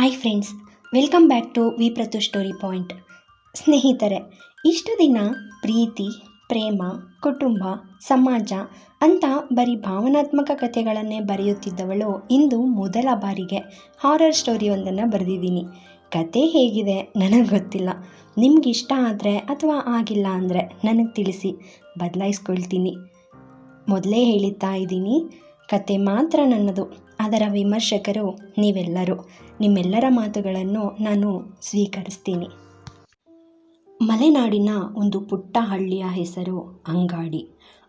Hi friends welcome back to V ಪ್ರತು story point ಸ್ನೇಹಿತರೆ, ಇಷ್ಟು ದಿನ ಪ್ರೀತಿ, ಪ್ರೇಮ, ಕುಟುಂಬ, ಸಮಾಜ ಅಂತ ಬರೀ ಭಾವನಾತ್ಮಕ ಕಥೆಗಳನ್ನೇ ಬರೆಯುತ್ತಿದ್ದವಳು ಇಂದು ಮೊದಲ ಬಾರಿಗೆ ಹಾರರ್ ಸ್ಟೋರಿಯೊಂದನ್ನು ಬರೆದಿದ್ದೀನಿ. ಕತೆ ಹೇಗಿದೆ ನನಗೆ ಗೊತ್ತಿಲ್ಲ. ನಿಮ್ಗೆ ಇಷ್ಟ ಆದರೆ ಅಥವಾ ಆಗಿಲ್ಲ ಅಂದರೆ ನನಗೆ ತಿಳಿಸಿ, ಬದಲಾಯಿಸ್ಕೊಳ್ತೀನಿ. ಮೊದಲೇ ಹೇಳುತ್ತಾ ಇದ್ದೀನಿ ಕತೆ ಮಾತ್ರ ನನ್ನದು. ಅದರ ವಿಮರ್ಶಕರು ನೀವೆಲ್ಲರೂ. ನಿಮ್ಮೆಲ್ಲರ ಮಾತುಗಳನ್ನು ನಾನು ಸ್ವೀಕರಿಸ್ತೀನಿ. ಮಲೆನಾಡಿನ ಒಂದು ಪುಟ್ಟ ಹಳ್ಳಿಯ ಹೆಸರು ಅಂಗಾಡಿ.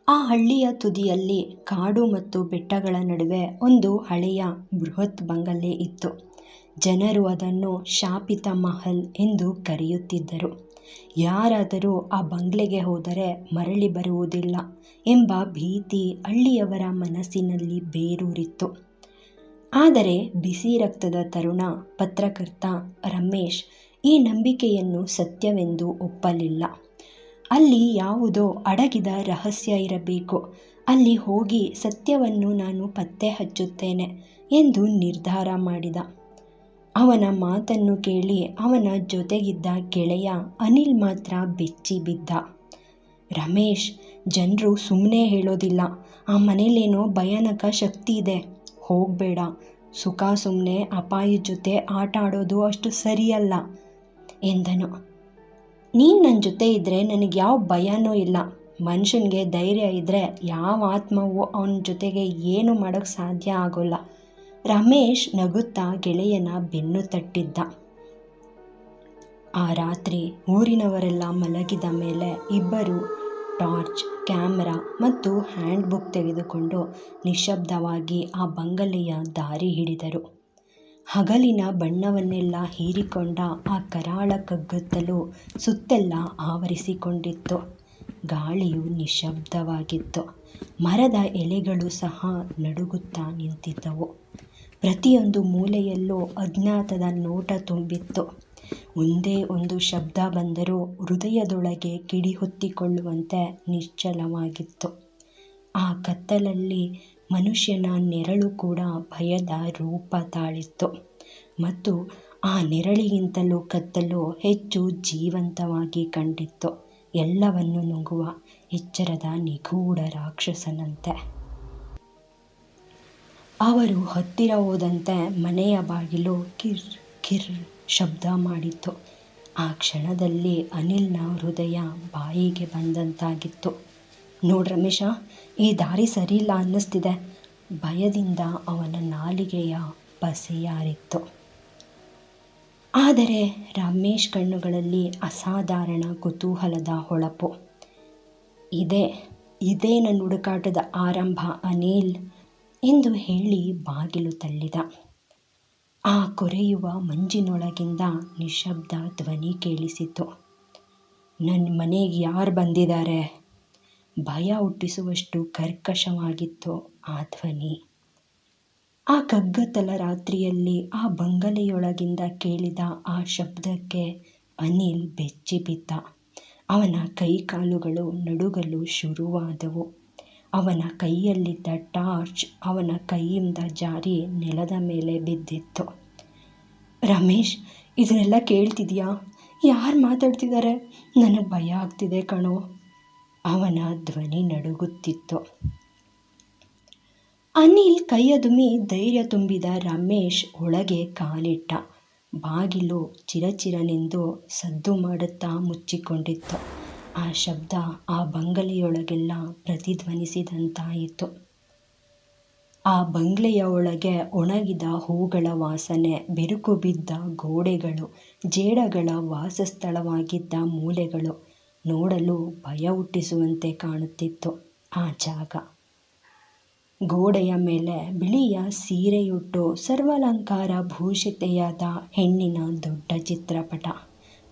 ಆ ಹಳ್ಳಿಯ ತುದಿಯಲ್ಲಿ ಕಾಡು ಮತ್ತು ಬೆಟ್ಟಗಳ ನಡುವೆ ಒಂದು ಹಳೆಯ ಬೃಹತ್ ಬಂಗಲೆ ಇತ್ತು. ಜನರು ಅದನ್ನು ಶಾಪಿತ ಮಹಲ್ ಎಂದು ಕರೆಯುತ್ತಿದ್ದರು. ಯಾರಾದರೂ ಆ ಬಂಗ್ಲೆಗೆ ಹೋದರೆ ಮರಳಿ ಬರುವುದಿಲ್ಲ ಎಂಬ ಭೀತಿ ಹಳ್ಳಿಯವರ ಮನಸ್ಸಿನಲ್ಲಿ ಬೇರೂರಿತ್ತು. ಆದರೆ ಬಿಸಿ ರಕ್ತದ ತರುಣ ಪತ್ರಕರ್ತ ರಮೇಶ್ ಈ ನಂಬಿಕೆಯನ್ನು ಸತ್ಯವೆಂದು ಒಪ್ಪಲಿಲ್ಲ. ಅಲ್ಲಿ ಯಾವುದೋ ಅಡಗಿದ ರಹಸ್ಯ ಇರಬೇಕು. ಅಲ್ಲಿ ಹೋಗಿ ಸತ್ಯವನ್ನು ನಾನು ಪತ್ತೆ ಹಚ್ಚುತ್ತೇನೆ ಎಂದು ನಿರ್ಧಾರ ಮಾಡಿದ. ಅವನ ಮಾತನ್ನು ಕೇಳಿ ಅವನ ಜೊತೆಗಿದ್ದ ಗೆಳೆಯ ಅನಿಲ್ ಮಾತ್ರ ಬೆಚ್ಚಿ ಬಿದ್ದ. ರಮೇಶ್, ಜನರು ಸುಮ್ಮನೆ ಹೇಳೋದಿಲ್ಲ. ಆ ಮನೇಲೇನೋ ಭಯಾನಕ ಶಕ್ತಿ ಇದೆ. ಹೋಗಬೇಡ. ಸುಖ ಸುಮ್ಮನೆ ಅಪಾಯದ ಜೊತೆ ಆಟ ಆಡೋದು ಅಷ್ಟು ಸರಿಯಲ್ಲ ಎಂದನು. ನೀನು ನನ್ನ ಜೊತೆ ಇದ್ದರೆ ನನಗೆ ಯಾವ ಭಯನೂ ಇಲ್ಲ. ಮನುಷ್ಯನಿಗೆ ಧೈರ್ಯ ಇದ್ದರೆ ಯಾವ ಆತ್ಮವು ಅವನ ಜೊತೆಗೆ ಏನು ಮಾಡೋಕ್ಕೆ ಸಾಧ್ಯ ಆಗೋಲ್ಲ. ರಮೇಶ್ ನಗುತ್ತಾ ಗೆಳೆಯನ ಬೆನ್ನು ತಟ್ಟಿದ್ದ. ಆ ರಾತ್ರಿ ಊರಿನವರೆಲ್ಲ ಮಲಗಿದ ಮೇಲೆ ಇಬ್ಬರು ಟಾರ್ಚ್, ಕ್ಯಾಮ್ರಾ ಮತ್ತು ಹ್ಯಾಂಡ್ ಬುಕ್ ತೆಗೆದುಕೊಂಡು ನಿಶ್ಶಬ್ದವಾಗಿ ಆ ಬಂಗಲೆಯ ದಾರಿ ಹಿಡಿದರು. ಹಗಲಿನ ಬಣ್ಣವನ್ನೆಲ್ಲ ಹೀರಿಕೊಂಡ ಆ ಕರಾಳ ಕಗ್ಗತ್ತಲು ಸುತ್ತೆಲ್ಲ ಆವರಿಸಿಕೊಂಡಿತ್ತು. ಗಾಳಿಯು ನಿಶ್ಶಬ್ದವಾಗಿತ್ತು ಮರದ ಎಲೆಗಳು ಸಹ ನಡುಗುತ್ತಾ ನಿಂತಿದ್ದವು. ಪ್ರತಿಯೊಂದು ಮೂಲೆಯಲ್ಲೂ ಅಜ್ಞಾತದ ನೋಟ ತುಂಬಿತ್ತು. ಒಂದೇ ಒಂದು ಶಬ್ದ ಬಂದರೂ ಹೃದಯದೊಳಗೆ ಕಿಡಿಹೊತ್ತಿಕೊಳ್ಳುವಂತೆ ನಿಶ್ಚಲವಾಗಿತ್ತು. ಆ ಕತ್ತಲಲ್ಲಿ ಮನುಷ್ಯನ ನೆರಳು ಕೂಡ ಭಯದ ರೂಪ ತಾಳಿತ್ತು. ಮತ್ತು ಆ ನೆರಳಿಗಿಂತಲೂ ಕತ್ತಲು ಹೆಚ್ಚು ಜೀವಂತವಾಗಿ ಕಂಡಿತ್ತು. ಎಲ್ಲವನ್ನು ನುಂಗುವ ಎಚ್ಚರದ ನಿಗೂಢ ರಾಕ್ಷಸನಂತೆ. ಅವರು ಹತ್ತಿರ ಹೋದಂತೆ ಮನೆಯ ಬಾಗಿಲು ಕಿರ್ ಕಿರ್ ಶಬ್ದ ಮಾಡಿತ್ತು. ಆ ಕ್ಷಣದಲ್ಲಿ ಅನಿಲ್ನ ಹೃದಯ ಬಾಯಿಗೆ ಬಂದಂತಾಗಿತ್ತು. ನೋಡು ರಮೇಶ, ಈ ದಾರಿ ಸರಿಯಿಲ್ಲ ಅನ್ನಿಸ್ತಿದೆ. ಭಯದಿಂದ ಅವನ ನಾಲಿಗೆಯ ಪಸೆಯಾರಿತ್ತು ಆದರೆ ರಮೇಶ್ ಕಣ್ಣುಗಳಲ್ಲಿ ಅಸಾಧಾರಣ ಕುತೂಹಲದ ಹೊಳಪು. ಇದೇ ಇದೇ ನನ್ನ ಹುಡುಕಾಟದ ಆರಂಭ ಅನಿಲ್, ಎಂದು ಹೇಳಿ ಬಾಗಿಲು ತಳ್ಳಿದ. ಆ ಕೊರೆಯುವ ಮಂಜಿನೊಳಗಿಂದ ನಿಶಬ್ದ ಧ್ವನಿ ಕೇಳಿಸಿತು. ನನ್ನ ಮನೆಗೆ ಯಾರು ಬಂದಿದ್ದಾರೆ ಭಯ ಹುಟ್ಟಿಸುವಷ್ಟು ಕರ್ಕಶವಾಗಿತ್ತು ಆ ಧ್ವನಿ. ಆ ಕಗ್ಗತ್ತಲ ರಾತ್ರಿಯಲ್ಲಿ ಆ ಬಂಗಲೆಯೊಳಗಿಂದ ಕೇಳಿದ ಆ ಶಬ್ದಕ್ಕೆ ಅನಿಲ್ ಬೆಚ್ಚಿಬಿದ್ದ. ಅವನ ಕೈಕಾಲುಗಳು ನಡುಗಲು ಶುರುವಾದವು. ಅವನ ಕೈಯಲ್ಲಿದ್ದ ಟಾರ್ಚ್ ಅವನ ಕೈಯಿಂದ ಜಾರಿ ನೆಲದ ಮೇಲೆ ಬಿದ್ದಿತ್ತು. ರಮೇಶ್, ಇದನ್ನೆಲ್ಲ ಕೇಳ್ತಿದ್ಯಾ? ಯಾರು ಮಾತಾಡ್ತಿದ್ದಾರೆ ನನಗೆ ಭಯ ಆಗ್ತಿದೆ ಕಣೋ. ಅವನ ಧ್ವನಿ ನಡುಗುತ್ತಿತ್ತು. ಅನಿಲ್ ಕೈಯದುಮಿ ಧೈರ್ಯ ತುಂಬಿದ ರಮೇಶ್ ಒಳಗೆ ಕಾಲಿಟ್ಟ. ಬಾಗಿಲು ಚಿರಚಿರನೆಂದು ಸದ್ದು ಮಾಡುತ್ತಾ ಮುಚ್ಚಿಕೊಂಡಿತ್ತು. ಆ ಶಬ್ದ ಆ ಬಂಗಲೆಯೊಳಗೆಲ್ಲ ಪ್ರತಿಧ್ವನಿಸಿದಂತಾಯಿತು. ಆ ಬಂಗ್ಲೆಯ ಒಳಗೆ ಒಣಗಿದ ಹೂಗಳ ವಾಸನೆ, ಬಿರುಕು ಬಿದ್ದ ಗೋಡೆಗಳು, ಜೇಡಗಳ ವಾಸಸ್ಥಳವಾಗಿದ್ದ ಮೂಲೆಗಳು ನೋಡಲು ಭಯ ಹುಟ್ಟಿಸುವಂತೆ ಕಾಣುತ್ತಿತ್ತು ಆ ಜಾಗ. ಗೋಡೆಯ ಮೇಲೆ ಬಿಳಿಯ ಸೀರೆಯುಟ್ಟು ಸರ್ವಾಲಂಕಾರ ಭೂಷಿತೆಯಾದ ಹೆಣ್ಣಿನ ದೊಡ್ಡ ಚಿತ್ರಪಟ.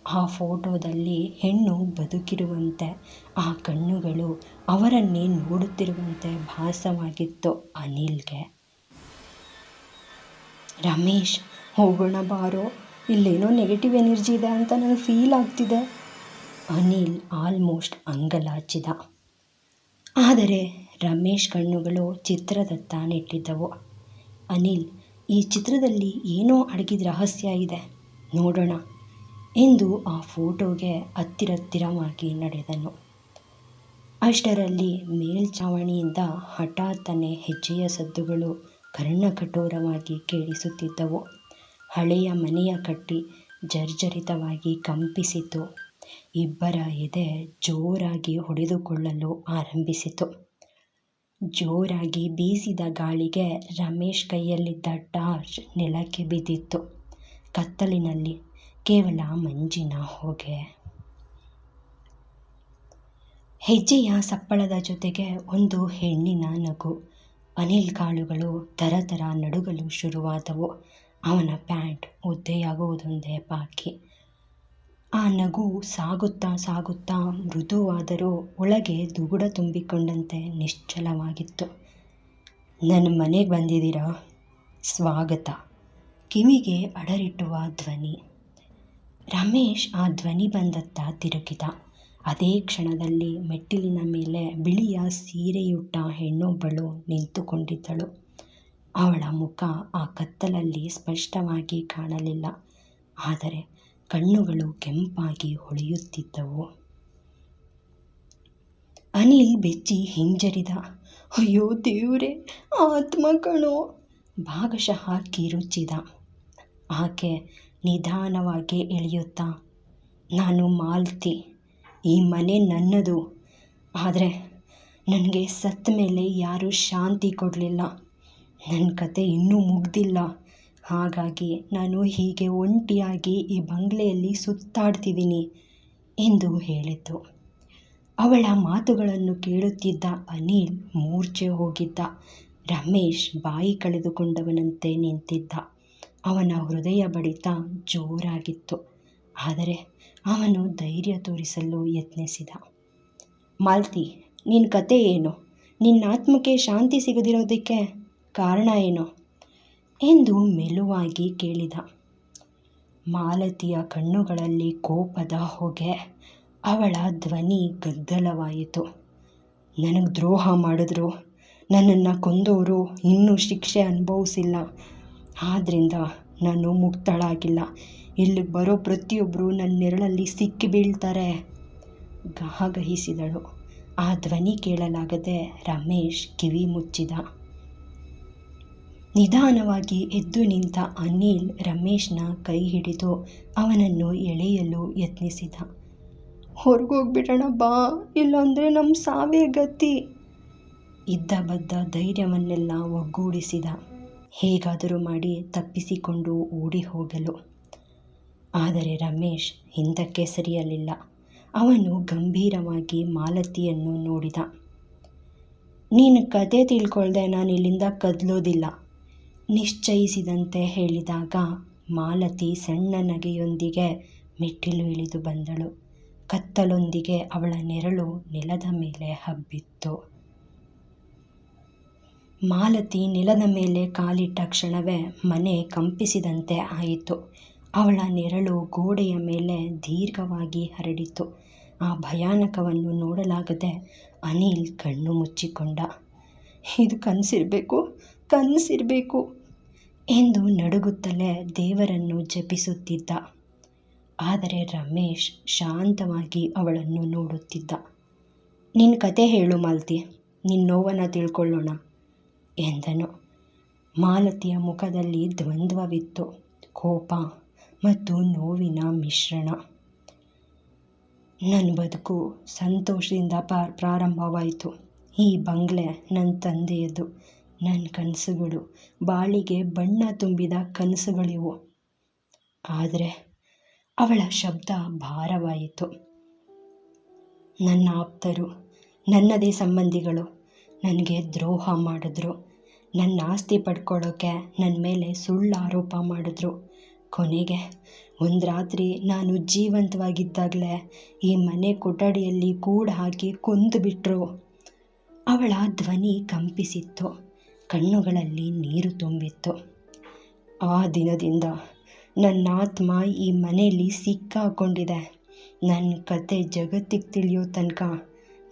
ಆ ಫೋಟೋದಲ್ಲಿ ಹೆಣ್ಣು ಬದುಕಿರುವಂತೆ, ಆ ಕಣ್ಣುಗಳು ಅವರನ್ನೇ ನೋಡುತ್ತಿರುವಂತೆ ಭಾಸವಾಗಿತ್ತು ಅನಿಲ್ಗೆ. ರಮೇಶ್, ಹೋಗೋಣ ಬಾರೋ, ಇಲ್ಲೇನೋ ನೆಗೆಟಿವ್ ಎನರ್ಜಿ ಇದೆ ಅಂತ ನನಗೆ ಫೀಲ್ ಆಗ್ತಿದೆ. ಅನಿಲ್ ಆಲ್ಮೋಸ್ಟ್ ಅಂಗಲಾಚಿದ. ಆದರೆ ರಮೇಶ್ ಕಣ್ಣುಗಳು ಚಿತ್ರದತ್ತ ನೆಟ್ಟಿದ್ದವು. ಅನಿಲ್, ಈ ಚಿತ್ರದಲ್ಲಿ ಏನೋ ಅಡಗಿದ ರಹಸ್ಯ ಇದೆ. ನೋಡೋಣ. ಎಂದು ಆ ಫೋಟೋಗೆ ಹತ್ತಿರತ್ತಿರವಾಗಿ ನಡೆದನು. ಅಷ್ಟರಲ್ಲಿ ಮೇಲ್ಛಾವಣಿಯಿಂದ ಹಠಾತ್ತನೆ ಹೆಜ್ಜೆಯ ಸದ್ದುಗಳು ಕರ್ಣಕಠೋರವಾಗಿ ಕೇಳಿಸುತ್ತಿದ್ದವು. ಹಳೆಯ ಮನೆಯ ಕಟ್ಟಿ ಜರ್ಜರಿತವಾಗಿ ಕಂಪಿಸಿತು. ಇಬ್ಬರ ಎದೆ ಜೋರಾಗಿ ಹೊಡೆದುಕೊಳ್ಳಲು ಆರಂಭಿಸಿತು. ಜೋರಾಗಿ ಬೀಸಿದ ಗಾಳಿಗೆ ರಮೇಶ್ ಕೈಯಲ್ಲಿದ್ದ ಟಾರ್ಚ್ ನೆಲಕ್ಕೆ ಬಿದ್ದಿತ್ತು. ಕತ್ತಲಿನಲ್ಲಿ ಕೇವಲ ಮಂಜಿನ ಹೊಗೆ. ಹೆಜ್ಜೆಯ ಸಪ್ಪಳದ ಜೊತೆಗೆ ಒಂದು ಹೆಣ್ಣಿನ ನಗು. ಅನಿಲ್ ಕಾಳುಗಳು ತರತರ ನಡುಗಲು ಶುರುವಾದವು. ಅವನ ಪ್ಯಾಂಟ್ ಒದ್ದೆಯಾಗುವುದೊಂದೇ ಬಾಕಿ. ಆ ನಗು ಸಾಗುತ್ತಾ ಸಾಗುತ್ತಾ ಮೃದುವಾದರೂ ಒಳಗೆ ದುಗುಡ ತುಂಬಿಕೊಂಡಂತೆ ನಿಶ್ಚಲವಾಗಿತ್ತು. ನನ್ನ ಮನೆಗೆ ಬಂದಿದ್ದೀರಾ? ಸ್ವಾಗತ. ಕಿವಿಗೆ ಅಡರಿಟ್ಟುವ ಧ್ವನಿ. ರಮೇಶ್ ಆ ಧ್ವನಿ ಬಂದತ್ತ ತಿರುಗಿದ. ಅದೇ ಕ್ಷಣದಲ್ಲಿ ಮೆಟ್ಟಿಲಿನ ಮೇಲೆ ಬಿಳಿಯ ಸೀರೆಯುಟ್ಟ ಹೆಣ್ಣೊಬ್ಬಳು ನಿಂತುಕೊಂಡಿದ್ದಳು. ಅವಳ ಮುಖ ಆ ಕತ್ತಲಲ್ಲಿ ಸ್ಪಷ್ಟವಾಗಿ ಕಾಣಲಿಲ್ಲ. ಆದರೆ ಕಣ್ಣುಗಳು ಕೆಂಪಾಗಿ ಹೊಳೆಯುತ್ತಿದ್ದವು. ಅನಿಲ್ ಬೆಚ್ಚಿ ಹಿಂಜರಿದ. ಅಯ್ಯೋ ದೇವ್ರೆ ಆತ್ಮ ಭಾಗಶಃ ಕಿರುಚಿದ. ಆಕೆ ನಿಧಾನವಾಗಿ ಇಳಿಯುತ್ತಾ ನಾನು ಮಾಲ್ತಿ, ಈ ಮನೆ ನನ್ನದು. ಆದರೆ ನನಗೆ ಸತ್ತ ಮೇಲೆ ಯಾರೂ ಶಾಂತಿ ಕೊಡಲಿಲ್ಲ. ನನ್ನ ಕತೆ ಇನ್ನೂ ಮುಗ್ದಿಲ್ಲ. ಹಾಗಾಗಿ ನಾನು ಹೀಗೆ ಒಂಟಿಯಾಗಿ ಈ ಬಂಗ್ಲೆಯಲ್ಲಿ ಸುತ್ತಾಡ್ತಿದ್ದೀನಿ ಎಂದು ಹೇಳಿತು. ಅವಳ ಮಾತುಗಳನ್ನು ಕೇಳುತ್ತಿದ್ದ ಅನಿಲ್ ಮೂರ್ಛೆ ಹೋಗಿದ್ದ. ರಮೇಶ್ ಬಾಯಿ ಕಳೆದುಕೊಂಡವನಂತೆ ನಿಂತಿದ್ದ. ಅವನ ಹೃದಯ ಬಡಿತ ಜೋರಾಗಿತ್ತು. ಆದರೆ ಅವನು ಧೈರ್ಯ ತೋರಿಸಲು ಯತ್ನಿಸಿದ. ಮಾಲ್ತಿ ನಿನ್ನ ಕತೆ ಏನು? ನಿನ್ನ ಆತ್ಮಕ್ಕೆ ಶಾಂತಿ ಸಿಗದಿರೋದಕ್ಕೆ ಕಾರಣ ಏನು? ಎಂದು ಮೆಲುವಾಗಿ ಕೇಳಿದ. ಮಾಲತಿಯ ಕಣ್ಣುಗಳಲ್ಲಿ ಕೋಪದ ಹೊಗೆ, ಅವಳ ಧ್ವನಿ ಗದ್ದಲವಾಯಿತು. ನನಗೆ ದ್ರೋಹ ಮಾಡಿದ್ರು. ನನ್ನನ್ನು ಕೊಂದವರು ಇನ್ನೂ ಶಿಕ್ಷೆ ಅನುಭವಿಸಿಲ್ಲ. ಆದ್ದರಿಂದ ನಾನು ಮುಕ್ತಳಾಗಿಲ್ಲ. ಇಲ್ಲಿಗೆ ಬರೋ ಪ್ರತಿಯೊಬ್ಬರು ನನ್ನ ನೆರಳಲ್ಲಿ ಸಿಕ್ಕಿ ಬೀಳ್ತಾರೆ. ಗಹಗಹಿಸಿದಳು ಆ ಧ್ವನಿ ಕೇಳಲಾಗದೆ ರಮೇಶ್ ಕಿವಿ ಮುಚ್ಚಿದ. ನಿಧಾನವಾಗಿ ಎದ್ದು ನಿಂತ ಅನಿಲ್ ರಮೇಶ್ನ ಕೈ ಹಿಡಿದು ಅವನನ್ನು ಎಳೆಯಲು ಯತ್ನಿಸಿದ. ಹೊರಗೋಗ್ಬಿಡೋಣ ಬಾ ಇಲ್ಲಾಂದರೆ ನಮ್ಮ ಸಾವೇ ಗತಿ. ಇದ್ದ ಬದ್ದ ಧೈರ್ಯವನ್ನೆಲ್ಲ ಒಗ್ಗೂಡಿಸಿದ. ಹೇಗಾದರೂ ಮಾಡಿ ತಪ್ಪಿಸಿಕೊಂಡು ಓಡಿ ಹೋಗಲು. ಆದರೆ ರಮೇಶ್ ಹಿಂದಕ್ಕೆ ಸರಿಯಲಿಲ್ಲ. ಅವನು ಗಂಭೀರವಾಗಿ ಮಾಲತಿಯನ್ನು ನೋಡಿದ. ನೀನು ಕತೆ ತಿಳ್ಕೊಳ್ದೆ, ನಾನು ಇಲ್ಲಿಂದ ಕದಲೋದಿಲ್ಲ, ನಿಶ್ಚಯಿಸಿದಂತೆ ಹೇಳಿದಾಗ ಮಾಲತಿ ಸಣ್ಣ ನಗೆಯೊಂದಿಗೆ ಮೆಟ್ಟಿಲು ಇಳಿದು ಬಂದಳು. ಕತ್ತಲೊಂದಿಗೆ ಅವಳ ನೆರಳು ನೆಲದ ಮೇಲೆ ಹಬ್ಬಿತ್ತು. ಮಾಲತಿ ನೆಲದ ಮೇಲೆ ಕಾಲಿಟ್ಟ ಕ್ಷಣವೇ ಮನೆ ಕಂಪಿಸಿದಂತೆ ಆಯಿತು. ಅವಳ ನೆರಳು ಗೋಡೆಯ ಮೇಲೆ ದೀರ್ಘವಾಗಿ ಹರಡಿತು. ಆ ಭಯಾನಕವನ್ನು ನೋಡಲಾಗದೆ ಅನಿಲ್ ಕಣ್ಣು ಮುಚ್ಚಿಕೊಂಡ. ಇದು ಕನಸಿರಬೇಕು ಕನಸಿರಬೇಕು ಎಂದು ನಡುಗುತ್ತಲೇ ದೇವರನ್ನು ಜಪಿಸುತ್ತಿದ್ದ. ಆದರೆ ರಮೇಶ್ ಶಾಂತವಾಗಿ ಅವಳನ್ನು ನೋಡುತ್ತಿದ್ದ. ನಿನ್ನ ಕತೆ ಹೇಳು ಮಾಲತಿ ನಿನ್ನ ನೋವನ್ನು ತಿಳ್ಕೊಳ್ಳೋಣ. ಎಂದನು. ಮಾಲತಿಯ ಮುಖದಲ್ಲಿ ದ್ವಂದ್ವವಿತ್ತು, ಕೋಪ ಮತ್ತು ನೋವಿನ ಮಿಶ್ರಣ. ನನ್ನ ಬದುಕು ಸಂತೋಷದಿಂದ ಪ್ರಾರಂಭವಾಯಿತು. ಈ ಬಂಗ್ಲೆ ನನ್ನ ತಂದೆಯದು ನನ್ನ ಕನಸುಗಳು, ಬಾಳಿಗೆ ಬಣ್ಣ ತುಂಬಿದ ಕನಸುಗಳಿವು. ಆದರೆ ಅವಳ ಶಬ್ದ ಭಾರವಾಯಿತು. ನನ್ನ ಆಪ್ತರು, ನನ್ನದೇ ಸಂಬಂಧಿಗಳು, ನನಗೆ ದ್ರೋಹ ಮಾಡಿದ್ರು. ನನ್ನ ಆಸ್ತಿ ಪಡ್ಕೊಳ್ಳೋಕ್ಕೆ ನನ್ನ ಮೇಲೆ ಸುಳ್ಳು ಆರೋಪ ಮಾಡಿದ್ರು. ಕೊನೆಗೆ ಒಂದು ರಾತ್ರಿ ನಾನು ಜೀವಂತವಾಗಿದ್ದಾಗಲೇ ಈ ಮನೆ ಕೊಠಡಿಯಲ್ಲಿ ಕೂಡು ಹಾಕಿ ಕೊಂದುಬಿಟ್ರು. ಅವಳ ಧ್ವನಿ ಕಂಪಿಸಿತ್ತು, ಕಣ್ಣುಗಳಲ್ಲಿ ನೀರು ತುಂಬಿತ್ತು. ಆ ದಿನದಿಂದ ನನ್ನ ಆತ್ಮ ಈ ಮನೆಯಲ್ಲಿ ಸಿಕ್ಕಾಕೊಂಡಿದೆ. ನನ್ನ ಕತೆ ಜಗತ್ತಿಗೆ ತಿಳಿಯೋ ತನಕ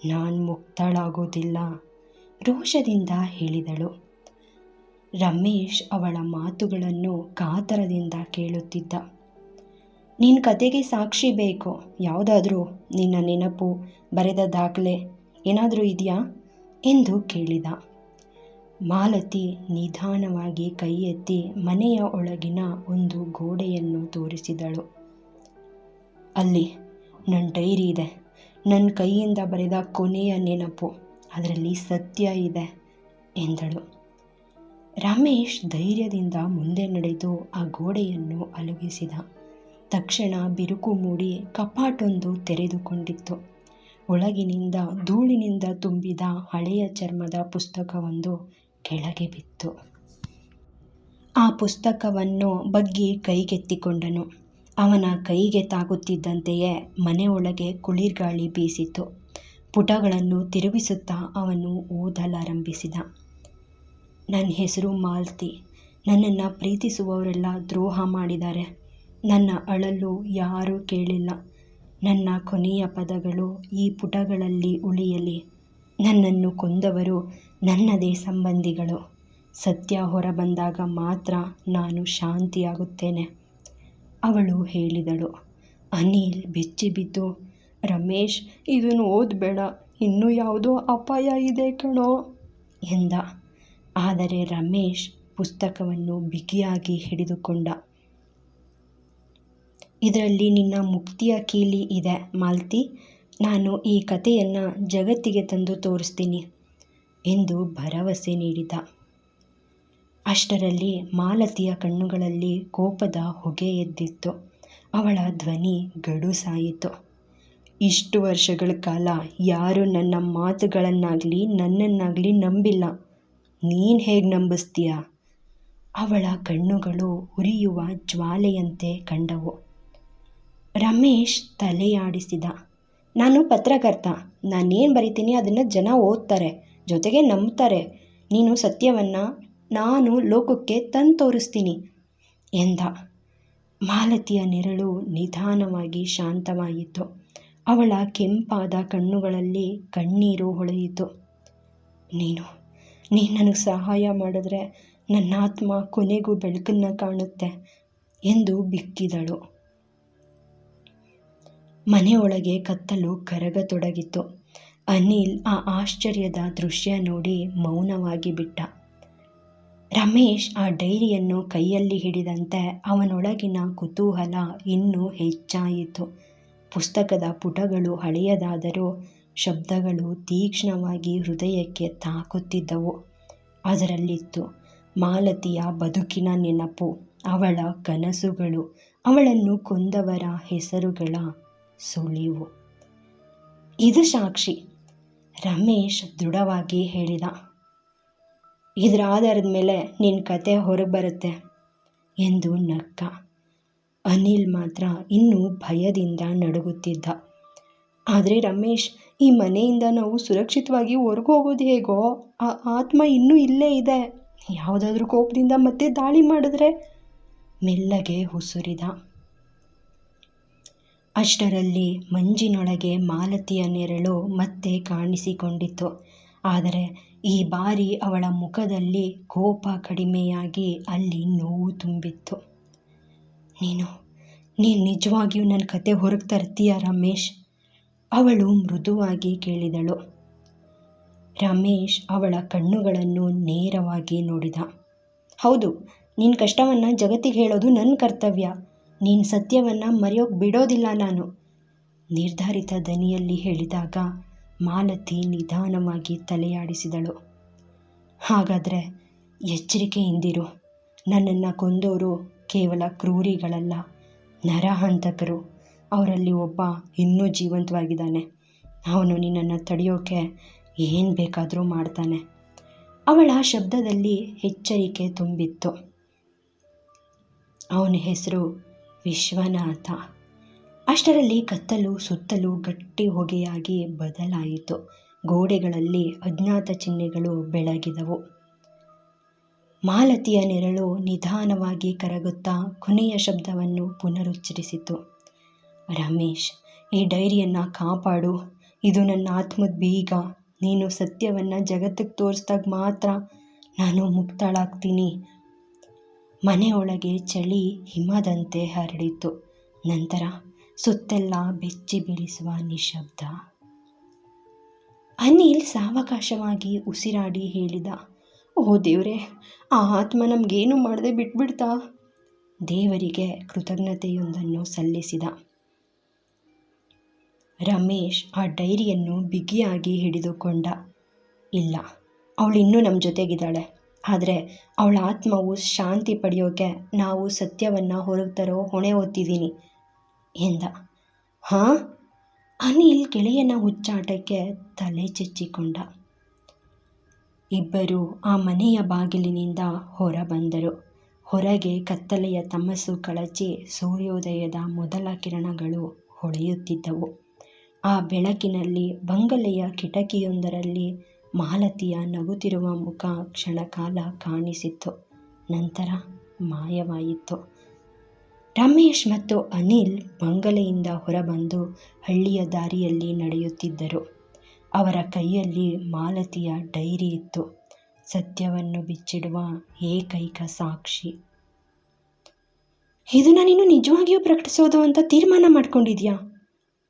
ನಾನು ಮುಕ್ತಳಾಗೋದಿಲ್ಲ, ರೋಷದಿಂದ ಹೇಳಿದಳು. ರಮೇಶ್ ಅವಳ ಮಾತುಗಳನ್ನು ಕಾತರದಿಂದ ಕೇಳುತ್ತಿದ್ದ. ನಿನ್ನ ಕತೆಗೆ ಸಾಕ್ಷಿ ಬೇಕು. ಯಾವುದಾದ್ರೂ ನಿನ್ನ ನೆನಪು, ಬರೆದ ದಾಖಲೆ ಏನಾದರೂ ಇದೆಯಾ? ಎಂದು ಕೇಳಿದ. ಮಾಲತಿ ನಿಧಾನವಾಗಿ ಕೈ ಎತ್ತಿ ಮನೆಯ ಒಳಗಿನ ಒಂದು ಗೋಡೆಯನ್ನು ತೋರಿಸಿದಳು. ಅಲ್ಲಿ ನನ್ನ ಡೈರಿ ಇದೆ. ನನ್ನ ಕೈಯಿಂದ ಬರೆದ ಕೊನೆಯ ನೆನಪು. ಅದರಲ್ಲಿ ಸತ್ಯ ಇದೆ ಎಂದಳು. ರಮೇಶ್ ಧೈರ್ಯದಿಂದ ಮುಂದೆ ನಡೆದು ಆ ಗೋಡೆಯನ್ನು ಅಲುಗಿಸಿದ. ತಕ್ಷಣ ಬಿರುಕು ಮೂಡಿ ಕಪಾಟೊಂದು ತೆರೆದುಕೊಂಡಿತ್ತು. ಒಳಗಿನಿಂದ ಧೂಳಿನಿಂದ ತುಂಬಿದ ಹಳೆಯ ಚರ್ಮದ ಪುಸ್ತಕವೊಂದು ಕೆಳಗೆ ಬಿತ್ತು. ಆ ಪುಸ್ತಕವನ್ನು ಬಗ್ಗಿ ಕೈಗೆತ್ತಿಕೊಂಡನು. ಅವನ ಕೈಗೆ ತಾಗುತ್ತಿದ್ದಂತೆಯೇ ಮನೆಯೊಳಗೆ ಕುಳಿರ್ಗಾಳಿ ಬೀಸಿತು ಪುಟಗಳನ್ನು ತಿರುಗಿಸುತ್ತಾ ಅವನು ಓದಲಾರಂಭಿಸಿದ. ನನ್ನ ಹೆಸರು ಮಾಲ್ತಿ. ನನ್ನನ್ನು ಪ್ರೀತಿಸುವವರೆಲ್ಲ ದ್ರೋಹ ಮಾಡಿದ್ದಾರೆ. ನನ್ನ ಅಳಲು ಯಾರೂ ಕೇಳಿಲ್ಲ. ನನ್ನ ಕೊನೆಯ ಪದಗಳು ಈ ಪುಟಗಳಲ್ಲಿ ಉಳಿಯಲಿ. ನನ್ನನ್ನು ಕೊಂದವರು ನನ್ನದೇ ಸಂಬಂಧಿಗಳು. ಸತ್ಯ ಹೊರಬಂದಾಗ ಮಾತ್ರ ನಾನು ಶಾಂತಿಯಾಗುತ್ತೇನೆ. ಅವಳು ಹೇಳಿದಳು. ಅನಿಲ್ ಬೆಚ್ಚಿಬಿದ್ದು ರಮೇಶ್, ಇದನ್ನು ಓದಬೇಡ. ಇನ್ನೂ ಯಾವುದೋ ಅಪಾಯ ಇದೆ ಕಣೋ ಎಂದ. ಆದರೆ ರಮೇಶ್ ಪುಸ್ತಕವನ್ನು ಬಿಗಿಯಾಗಿ ಹಿಡಿದುಕೊಂಡ. ಇದರಲ್ಲಿ ನಿನ್ನ ಮುಕ್ತಿಯ ಕೀಲಿ ಇದೆ ಮಾಲ್ತಿ. ನಾನು ಈ ಕಥೆಯನ್ನು ಜಗತ್ತಿಗೆ ತಂದು ತೋರಿಸ್ತೀನಿ ಎಂದು ಭರವಸೆ ನೀಡಿದ. ಅಷ್ಟರಲ್ಲಿ ಮಾಲತಿಯ ಕಣ್ಣುಗಳಲ್ಲಿ ಕೋಪದ ಹೊಗೆ ಎದ್ದಿತ್ತು. ಅವಳ ಧ್ವನಿ ಗಡುಸಾಯಿತು ಇಷ್ಟು ವರ್ಷಗಳ ಕಾಲ ಯಾರು ನನ್ನ ಮಾತುಗಳನ್ನಾಗಲಿ ನನ್ನನ್ನಾಗಲಿ ನಂಬಿಲ್ಲ. ನೀನು ಹೇಗೆ ನಂಬಿಸ್ತೀಯ? ಅವಳ ಕಣ್ಣುಗಳು ಉರಿಯುವ ಜ್ವಾಲೆಯಂತೆ ಕಂಡವು. ರಮೇಶ್ ತಲೆಯಾಡಿಸಿದ. ನಾನು ಪತ್ರಕರ್ತ. ನಾನೇನು ಬರಿತೀನಿ ಅದನ್ನು ಜನ ಓದ್ತಾರೆ, ಜೊತೆಗೆ ನಂಬ್ತಾರೆ. ನೀನು ಸತ್ಯವನ್ನು ನಾನು ಲೋಕಕ್ಕೆ ತಂದು ತೋರಿಸ್ತೀನಿ ಎಂದ. ಮಾಲತಿಯ ನೆರಳು ನಿಧಾನವಾಗಿ ಶಾಂತವಾಯಿತು ಅವಳ ಕೆಂಪಾದ ಕಣ್ಣುಗಳಲ್ಲಿ ಕಣ್ಣೀರು ಹೊಳೆಯಿತು. ನೀನು ನೀನು ನನಗೆ ಸಹಾಯ ಮಾಡಿದ್ರೆ ನನ್ನ ಆತ್ಮ ಕೊನೆಗೂ ಬೆಳಕನ್ನು ಕಾಣುತ್ತೆ ಎಂದು ಬಿಕ್ಕಿದಳು. ಮನೆಯೊಳಗೆ ಕತ್ತಲು ಕರಗತೊಡಗಿತು ಅನಿಲ್ ಆ ಆಶ್ಚರ್ಯದ ದೃಶ್ಯ ನೋಡಿ ಮೌನವಾಗಿ ಬಿಟ್ಟ. ರಮೇಶ್ ಆ ಡೈರಿಯನ್ನು ಕೈಯಲ್ಲಿ ಹಿಡಿದಂತೆ ಅವನೊಳಗಿನ ಕುತೂಹಲ ಇನ್ನೂ ಹೆಚ್ಚಾಯಿತು. ಪುಸ್ತಕದ ಪುಟಗಳು ಹಳೆಯದಾದರೂ ಶಬ್ದಗಳು ತೀಕ್ಷ್ಣವಾಗಿ ಹೃದಯಕ್ಕೆ ತಾಕುತ್ತಿದ್ದವು. ಅದರಲ್ಲಿತ್ತು ಮಾಲತಿಯ ಬದುಕಿನ ನೆನಪು, ಅವಳ ಕನಸುಗಳು, ಅವಳನ್ನು ಕೊಂದವರ ಹೆಸರುಗಳ ಸುಳಿವು. ಇದು ಸಾಕ್ಷಿ, ರಮೇಶ್ ದೃಢವಾಗಿ ಹೇಳಿದ. ಇದರ ಆಧಾರದ ಮೇಲೆ ನಿನ್ನ ಕತೆ ಹೊರಗೆ ಬರುತ್ತೆ ಎಂದು ನಕ್ಕ. ಅನಿಲ್ ಮಾತ್ರ ಇನ್ನೂ ಭಯದಿಂದ ನಡುಗುತ್ತಿದ್ದ. ಆದರೆ ರಮೇಶ್ ಈ ಮನೆಯಿಂದ ನಾವು ಸುರಕ್ಷಿತವಾಗಿ ಹೊರಗೆ ಹೋಗೋದು ಹೇಗೋ ಆ ಆತ್ಮ ಇನ್ನೂ ಇಲ್ಲೇ ಇದೆ. ಯಾವುದಾದ್ರೂ ಕೋಪದಿಂದ ಮತ್ತೆ ದಾಳಿ ಮಾಡಿದ್ರೆ ಮೆಲ್ಲಗೆ ಉಸುರಿದ. ಅಷ್ಟರಲ್ಲಿ ಮಂಜಿನೊಳಗೆ ಮಾಲತಿಯ ನೆರಳು ಮತ್ತೆ ಕಾಣಿಸಿಕೊಂಡಿತು ಆದರೆ ಈ ಬಾರಿ ಅವಳ ಮುಖದಲ್ಲಿ ಕೋಪ ಕಡಿಮೆಯಾಗಿ ಅಲ್ಲಿ ನೋವು ತುಂಬಿತ್ತು. ನೀನು ನೀನು ನಿಜವಾಗಿಯೂ ನನ್ನ ಕತೆ ಹೊರಗೆ ತರ್ತೀಯ ರಮೇಶ್? ಅವಳು ಮೃದುವಾಗಿ ಕೇಳಿದಳು. ರಮೇಶ್ ಅವಳ ಕಣ್ಣುಗಳನ್ನು ನೇರವಾಗಿ ನೋಡಿದ. ಹೌದು ನಿನ್ನ ಕಷ್ಟವನ್ನು ಜಗತ್ತಿಗೆ ಹೇಳೋದು ನನ್ನ ಕರ್ತವ್ಯ. ನೀನು ಸತ್ಯವನ್ನು ಮರೆಯೋಕೆ ಬಿಡೋದಿಲ್ಲ ನಾನು. ನಿರ್ಧಾರಿತ ದನಿಯಲ್ಲಿ ಹೇಳಿದಾಗ ಮಾಲತಿ ನಿಧಾನವಾಗಿ ತಲೆಯಾಡಿಸಿದಳು. ಹಾಗಾದರೆ ಎಚ್ಚರಿಕೆಯಿಂದಿರು. ನನ್ನನ್ನು ಕೊಂದೋರು ಕೇವಲ ಕ್ರೂರಿಗಳಲ್ಲ, ನರಹಂತಕರು. ಅವರಲ್ಲಿ ಒಬ್ಬ ಇನ್ನೂ ಜೀವಂತವಾಗಿದ್ದಾನೆ. ಅವನು ನಿನ್ನನ್ನು ತಡೆಯೋಕೆ ಏನು ಬೇಕಾದರೂ ಮಾಡ್ತಾನೆ. ಅವಳ ಶಬ್ದದಲ್ಲಿ ಎಚ್ಚರಿಕೆ ತುಂಬಿತ್ತು. ಅವನ ಹೆಸರು ವಿಶ್ವನಾಥ. ಅಷ್ಟರಲ್ಲಿ ಕತ್ತಲು, ಸುತ್ತಲೂ ಗಟ್ಟಿ ಹೊಗೆಯಾಗಿ ಬದಲಾಯಿತು. ಗೋಡೆಗಳಲ್ಲಿ ಅಜ್ಞಾತ ಚಿಹ್ನೆಗಳು ಬೆಳಗಿದವು. ಮಾಲತಿಯ ನೆರಳು ನಿಧಾನವಾಗಿ ಕರಗುತ್ತಾ ಕೊನೆಯ ಶಬ್ದವನ್ನು ಪುನರುಚ್ಚರಿಸಿತು. ರಮೇಶ್, ಈ ಡೈರಿಯನ್ನು ಕಾಪಾಡು. ಇದು ನನ್ನ ಆತ್ಮದ ಬೀಗ. ನೀನು ಸತ್ಯವನ್ನು ಜಗತ್ತಿಗೆ ತೋರಿಸ್ದಾಗ ಮಾತ್ರ ನಾನು ಮುಕ್ತಳಾಗ್ತೀನಿ. ಮನೆಯೊಳಗೆ ಚಳಿ ಹಿಮದಂತೆ ಹರಡಿತು. ನಂತರ ಸುತ್ತೆಲ್ಲ ಬೆಚ್ಚಿ ಬೀಳಿಸುವ ನಿಶಬ್ದ. ಅನಿಲ್ ಸಾವಕಾಶವಾಗಿ ಉಸಿರಾಡಿ ಹೇಳಿದ, ಓ ದೇವ್ರೆ, ಆ ಆತ್ಮ ನಮಗೇನು ಮಾಡದೆ ಬಿಟ್ಬಿಡ್ತಾ? ದೇವರಿಗೆ ಕೃತಜ್ಞತೆಯೊಂದನ್ನು ಸಲ್ಲಿಸಿದ. ರಮೇಶ್ ಆ ಡೈರಿಯನ್ನು ಬಿಗಿಯಾಗಿ ಹಿಡಿದುಕೊಂಡ. ಇಲ್ಲ ಅವಳಿನ್ನೂ ನಮ್ಮ ಜೊತೆಗಿದ್ದಾಳೆ. ಆದರೆ ಅವಳ ಆತ್ಮವು ಶಾಂತಿ ಪಡೆಯೋಕೆ ನಾವು ಸತ್ಯವನ್ನು ಹೊರಗೆ ತರೋ ಹೊಣೆ ಹೊತ್ತಿದ್ದೀನಿ ಎಂದ. ಹಾಂ? ಅನಿಲ್ ಗೆಳೆಯನ ಹುಚ್ಚಾಟಕ್ಕೆ ತಲೆ ಚಚ್ಚಿಕೊಂಡ. ಇಬ್ಬರು ಆ ಮನೆಯ ಬಾಗಿಲಿನಿಂದ ಹೊರ ಬಂದರು ಹೊರಗೆ ಕತ್ತಲೆಯ ತಮಸ್ಸು ಕಳಚಿ ಸೂರ್ಯೋದಯದ ಮೊದಲ ಕಿರಣಗಳು ಹೊಳೆಯುತ್ತಿದ್ದವು. ಆ ಬೆಳಕಿನಲ್ಲಿ ಬಂಗಲೆಯ ಕಿಟಕಿಯೊಂದರಲ್ಲಿ ಮಾಲತಿಯ ನಗುತ್ತಿರುವ ಮುಖ ಕ್ಷಣಕಾಲ ಕಾಣಿಸಿತ್ತು. ನಂತರ ಮಾಯವಾಯಿತು. ರಮೇಶ್ ಮತ್ತು ಅನಿಲ್ ಬಂಗಲೆಯಿಂದ ಹೊರಬಂದು ಹಳ್ಳಿಯ ದಾರಿಯಲ್ಲಿ ನಡೆಯುತ್ತಿದ್ದರು. ಅವರ ಕೈಯಲ್ಲಿ ಮಾಲತಿಯ ಡೈರಿ ಇತ್ತು. ಸತ್ಯವನ್ನು ಬಿಚ್ಚಿಡುವ ಏಕೈಕ ಸಾಕ್ಷಿ. ಇದನ್ನ ನೀನು ನಿಜವಾಗಿಯೂ ಪ್ರಕಟಿಸೋದು ಅಂತ ತೀರ್ಮಾನ ಮಾಡ್ಕೊಂಡಿದ್ಯಾ?